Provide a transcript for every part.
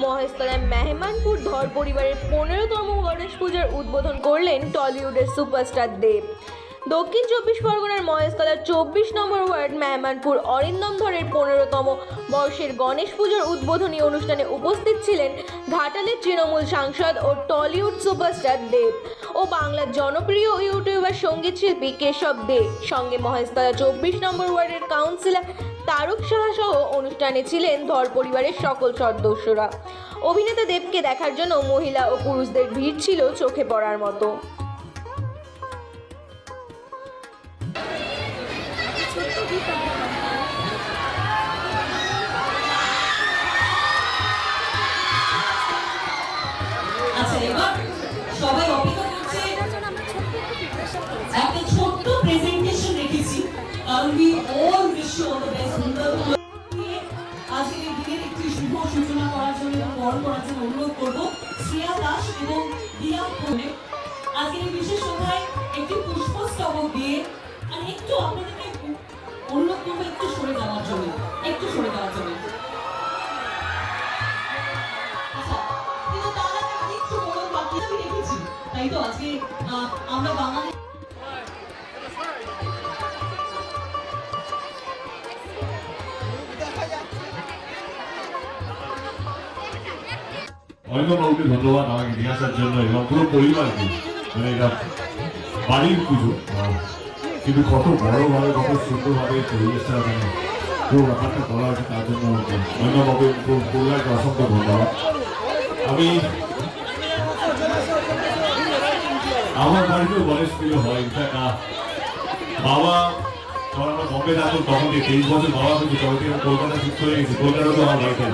মহেশতলায় মেহমানপুর ধর পরিবারের পনেরোতম গণেশ পূজার উদ্বোধন করলেন টলিউডের সুপারস্টার দেব। দক্ষিণ চব্বিশ পরগনার মহেশতলার চব্বিশ নম্বর ওয়ার্ড মেহমানপুর অরিন্দম ধরের পনেরোতম বর্ষের গণেশ পুজোর উদ্বোধনী অনুষ্ঠানে উপস্থিত ছিলেন ঘাটালের তৃণমূল সাংসদ ও টলিউড সুপারস্টার দেব ও বাংলার জনপ্রিয় ইউটিউবার সংগীত শিল্পী কেশব দে সঙ্গে মহেশতলা চব্বিশ নম্বর ওয়ার্ডের কাউন্সিলর তারক সাহা সহ অনুষ্ঠানে ছিলেন ধর পরিবারের সকল সদস্যরা। অভিনেতা দেবকে দেখার জন্য মহিলা ও পুরুষদের ভিড় ছিল চোখে পড়ার মতো। বরণ করার অনুরোধ করব। শ্রেয়া দাস এবং আজকের এই বিশেষ সভায় একটি পুষ্পস্তবক দিয়ে আর একটু আপনাদেরকে অনুরোধ করব একটু সরে যাওয়ার জন্য একটু সরে যাওয়ার জন্য। আচ্ছা, আমি। তাই তো আজকে আমরা বাঙালি অরিন্দমবাবুকে ধন্যবাদ আমাকে নিয়ে আসার জন্য এবং পুরো পরিবারকে। মানে এটা বাড়ির পুজো। কিন্তু কত বড়ভাবে কত সুন্দরভাবে পরিবেশটা মানে পুরো ব্যাপারটা করা হয়েছে, তার জন্য অরিন্দমবাবু পরিবারকে অসংখ্য ধন্যবাদ। আমি আমার বাড়িতেও গণেশ পুজো হয়। ইনফ্যাক্ট বাবা যখন আমরা বম্বে থাকতাম তখন তেইশ বছর বাবা কিন্তু তখন কলকাতা শিফট হয়ে গেছি। কলকাতা তো আমার বাড়িতে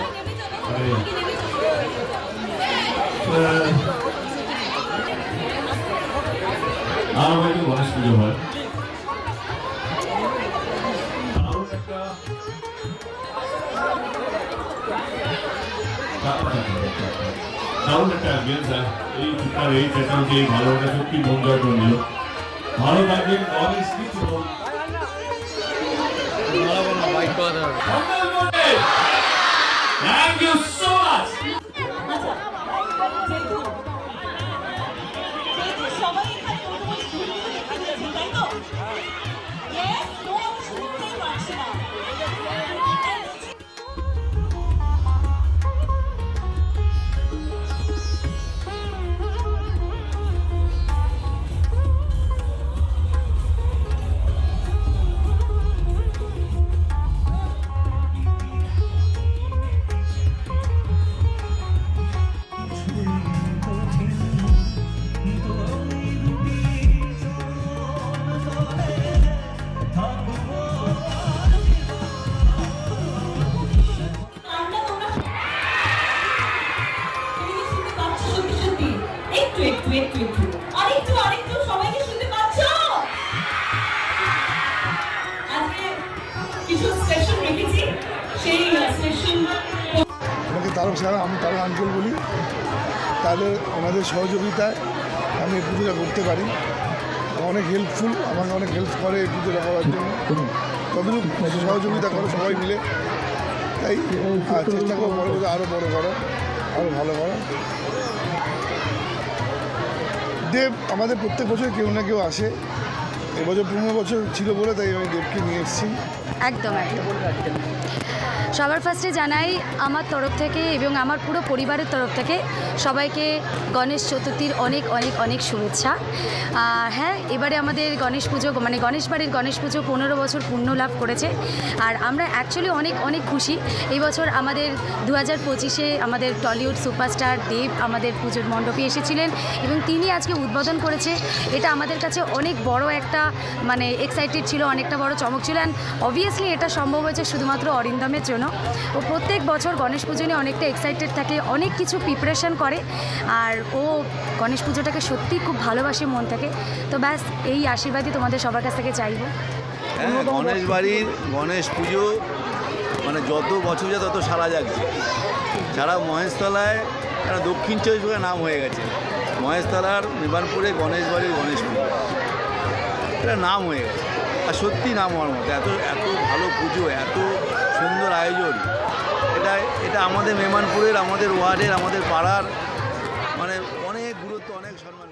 আমার বাড়িতে গণেশ পুজো হয়। দারুণ একটা অ্যাম্বিয়েন্স এই চিৎকার এই চেঁচামেচি এই ভালোবাসা সত্যি মন জয় করে নিল। ভালো থাকবেন গণেশ কিছু Thank you so much! আমাকে তারক আমি তারক আঙ্কেল বলি? তাদের ওনাদের সহযোগিতায় আমি এই পুজোটা করতে পারি। অনেক হেল্পফুল আমাকে অনেক হেল্প করে এই পুজোটা করার জন্য। ততটুকু সহযোগিতা করো সবাই মিলে। তাই চেষ্টা বড় আরও বড় করো আরও ভালো করো। দেব আমাদের প্রত্যেক বছর কেউ না কেউ আসে। এবছর পনেরো বছর ছিল বলে তাই আমি দেবকে নিয়ে এসেছি। একদম একদম। সবার ফার্স্টে জানাই আমার তরফ থেকে এবং আমার পুরো পরিবারের তরফ থেকে সবাইকে গণেশ চতুর্থীর অনেক অনেক অনেক শুভেচ্ছা। হ্যাঁ এবারে আমাদের গণেশ পুজো মানে গণেশ বাড়ির গণেশ পুজো পনেরো বছর পূর্ণ লাভ করেছে। আর আমরা অ্যাকচুয়ালি অনেক অনেক খুশি। এই বছর আমাদের দু হাজার পঁচিশে আমাদের টলিউড সুপারস্টার দেব আমাদের পুজোর মণ্ডপে এসেছিলেন এবং তিনি আজকে উদ্বোধন করেছে। এটা আমাদের কাছে অনেক বড় একটা মানে এক্সাইটেড ছিল, অনেকটা বড় চমক ছিল। অ্যান্ড অবভিয়াসলি এটা সম্ভব হয়েছে শুধুমাত্র অরিন্দমের জন্য। ও প্রত্যেক বছর গণেশ পুজো নিয়ে অনেকটা এক্সাইটেড থাকে অনেক কিছু প্রিপারেশন করে। আর ও গণেশ পুজোটাকে সত্যি খুব ভালোবাসে মন থাকে। তো ব্যাস এই আশীর্বাদই তোমাদের সবার কাছ থেকে চাইব। হ্যাঁ গণেশ বাড়ির গণেশ পুজো মানে যত বছর যায় তত সারা যাচ্ছে সারা মহেশতলায় একটা দক্ষিণ চব্বিশ পরগনার নাম হয়ে গেছে। মহেশতলার নিবানপুরে গণেশ বাড়ির গণেশ পুজো। এটা নাম হয়ে গেছে। আর সত্যি নাম হওয়ার মতো এত এত ভালো পুজো এত আয়োজন এটা এটা আমাদের মেমানপুরের আমাদের ওয়ার্ডের আমাদের পাড়ার মানে অনেক গুরুত্ব অনেক সম্মান।